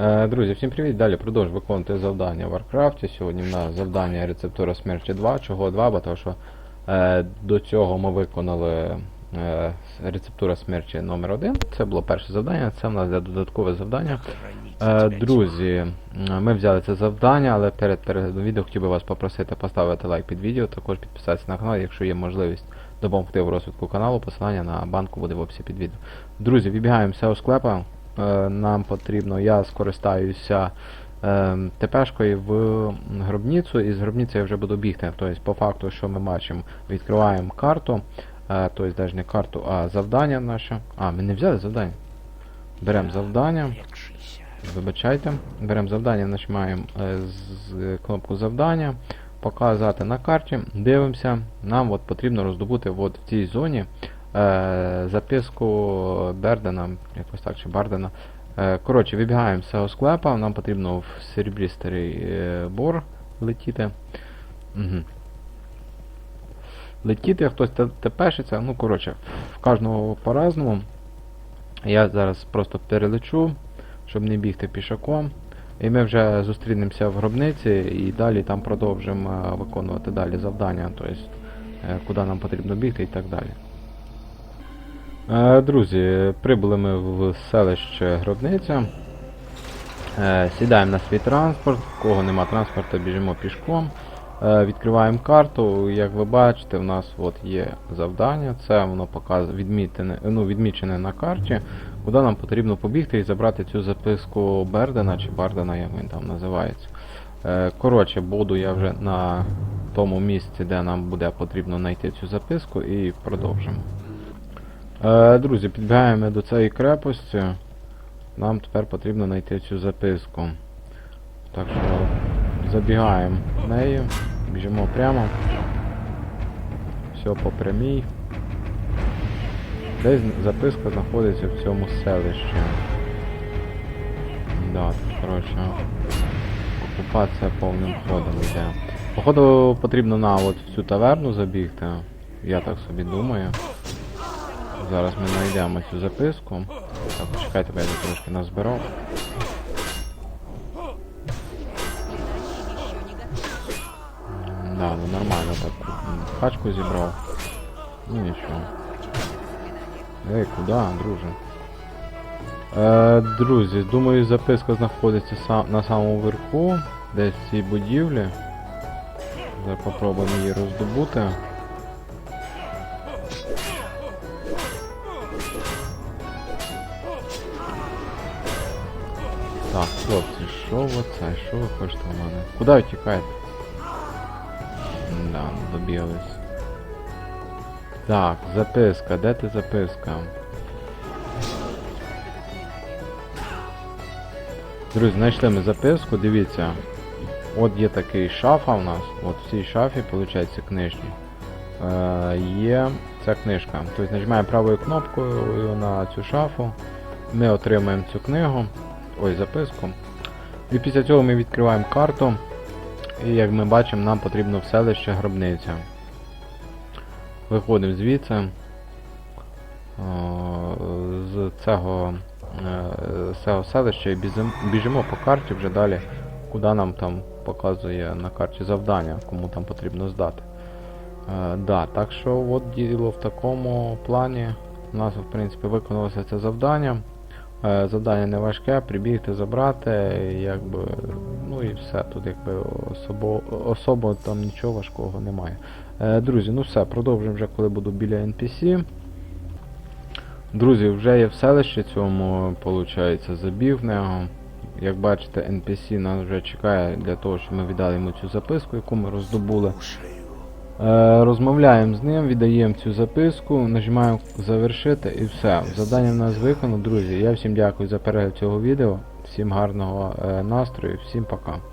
Е, Друзі, всім привіт! Далі продовжую виконувати завдання в Варкрафті. Сьогодні в нас завдання рецептура смерті 2. Чого 2? Бо тому що е, до цього ми виконали е, рецептура смерті номер 1 Це було перше завдання, це в нас для додаткове завдання. Е, друзі, ми взяли це завдання, але перед переглядом відео хотів би вас попросити поставити лайк під відео, також підписатися на канал, якщо є можливість допомогти в розвитку каналу. Посилання на банку буде в описі під відео. Друзі, вибігаємо з цього склепа. Е, нам потрібно, я скористаюся е, ТПшкою в гробницю, і з гробниці я вже буду бігти. Тобто, по факту, що ми бачимо, відкриваємо карту, е, тобто навіть не карту, а завдання наше. А, ми не взяли завдання. Беремо завдання. Вибачайте. Беремо завдання, нажимаємо е, з кнопку завдання, показати на карті, дивимося. Нам от потрібно роздобути от в цій зоні е, записку Бердена, якось так, чи Бардена. Е, коротше, вибігаємо з цього склепа, нам потрібно в серебристий е, бор летіти. Угу. Летіти, хтось тепешиться, ну коротше, в кожного по-разному. Я зараз просто перелечу, щоб не бігти пішаком. І ми вже зустрінемося в гробниці і далі там продовжимо е, виконувати далі завдання, тобто куди нам потрібно бігти і так далі. Е, Друзі, прибули ми в селище Гробниця. Е, Сідаємо на свій транспорт, в кого нема транспорту, біжимо пішком. Е, Відкриваємо карту. Як ви бачите, у нас от є завдання. Це воно показує відмітене, ну, відмічене на карті, куди нам потрібно побігти і забрати цю записку Бердена чи Бардена, як він там називається. Коротше, буду я вже на тому місці, де нам буде потрібно знайти цю записку, і продовжимо. Е, Друзі, підбігаємо до цієї крепості. Нам тепер потрібно знайти цю записку. Так що забігаємо в неї, біжимо прямо. Все по прямій. Десь записка знаходиться в цьому селищі. Да, тут, коротше, окупація повним ходом йде. Походу потрібно на от в цю таверну забігти. Я так собі думаю. Зараз ми знайдемо цю записку. Так, почекайте, бо я тут трошки назбирав. Да, ну нормально так. м, Пачку зібрав. Ну нічого. Ей, куди, друже? Е, друзі, думаю, записка знаходиться на самому верху, десь в цій будівлі. Зараз попробуємо її роздобути. Так, хлопці, що ви це? Що ви хочете в мене? Куди ви тікаєте? Да, добігались. Так, записка, де ти записка? Друзі, знайшли ми записку, дивіться. От є такий шафа у нас. От в цій шафі, виходить, книжні. Е, є ця книжка. Тобто нажимаємо правою кнопкою на цю шафу. Ми отримаємо цю книгу. Ой, записку. І після цього ми відкриваємо карту. І як ми бачимо, нам потрібно в селище гробниця. Виходимо звідси. Е, З цього, е, з цього селища і біжимо по карті вже далі, куди нам там показує на карті завдання, кому там потрібно здати. Е, да, так що от діло в такому плані. У нас, в принципі, виконалося це завдання. Е, Завдання не важке, прибігти, забрати, якби, ну і все, тут якби особо, особо там нічого важкого немає. Е, Друзі, ну все, продовжуємо вже, коли буду біля NPC. Друзі, вже є в селищі цьому, виходить, забіг в нього. Як бачите, NPC нас вже чекає для того, щоб ми віддали йому цю записку, яку ми роздобули. Е, розмовляємо з ним, віддаємо цю записку, нажимаємо завершити і все. Завдання в нас виконано, друзі. Я всім дякую за перегляд цього відео. Всім гарного е, настрою, всім пока.